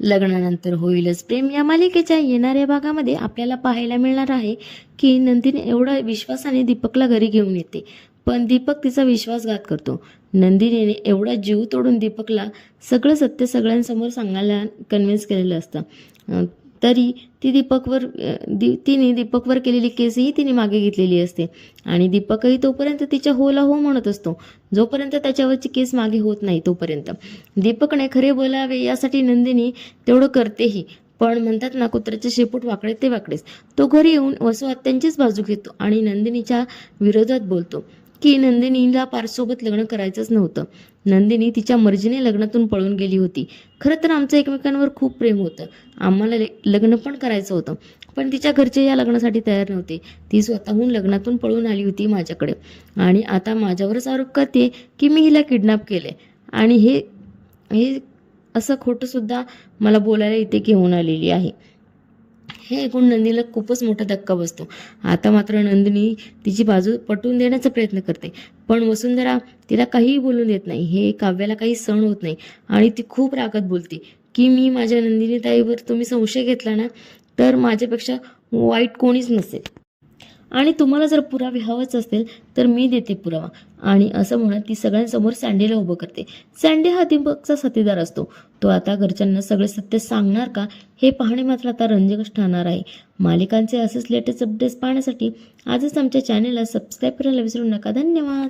लग्नानंतर होईलच. प्रेम या मालिकेच्या येणाऱ्या भागामध्ये आपल्याला पाहायला मिळणार आहे की नंदिनी एवढा विश्वासाने दीपकला घरी घेऊन येते. पण दीपक तिचा विश्वासघात करतो. नंदिनीने एवढा जीव तोडून दीपकला सगळं सत्य सगळ्यांसमोर सांगायला कन्व्हिन्स केलेलं असतं. तरी ती दीपकवर अं, तिने दीपकवर केलेली केसही तिने मागे घेतलेली असते. आणि दीपकही तोपर्यंत तिच्या होला हो म्हणत असतो. जोपर्यंत त्याच्यावरची केस मागे होत नाही तोपर्यंत. दीपकने खरे बोलावे यासाठी नंदिनी तेवढं करतेही पण म्हणतात ना कुत्र्याचे शेपूट वाकडे ते वाकडेच तो घरी येऊन वसू त्यांचीच बाजू घेतो आणि नंदिनीच्या विरोधात बोलतो. की नंदिनीला पारसोबत लग्न करायचंच नव्हतं. नंदिनी तिच्या मर्जीने लग्नातून पळून गेली होती. खरं तर आमचं एकमेकांवर खूप प्रेम होतं. आम्हाला लग्न पण करायचं होतं. पण तिच्या घरचे या लग्नासाठी तयार नव्हते. ती स्वतःहून लग्नातून पळून आली होती माझ्याकडे. आणि आता माझ्यावरच आरोप करते की मी हिला किडनॅप केले आणि हे हे असं खोटंसुद्धा मला बोलायला इथे घेऊन आलेली आहे. हे ऐकून नंदीला खूपच मोठा धक्का बसतो. आता मात्र नंदिनी तिची बाजू पटवून देण्याचा प्रयत्न करते. पण वसुंधरा तिला काहीही बोलून देत नाही. हे काव्याला काही सण होत नाही. आणि ती खूप रागत बोलते. की मी माझ्या नंदिनी ताईवर तुम्ही संशय घेतला ना तर माझ्यापेक्षा वाईट कोणीच नसेल. आणि तुम्हाला जर पुरावे हवाच असेल तर मी देते पुरावा. आणि असं म्हणत ती सगळ्यांसमोर सँडेला उभं करते. सँडे हा दीपकचा साथीदार असतो. तो आता घरच्यांना सगळे सत्य सांगणार का हे पाहणे मात्र आता रंजकच ठरणार आहे. मालिकांचे असेच लेटेस्ट अपडेट्स पाहण्यासाठी आजच आमच्या चॅनेलला सबस्क्राईब करायला विसरू नका. धन्यवाद!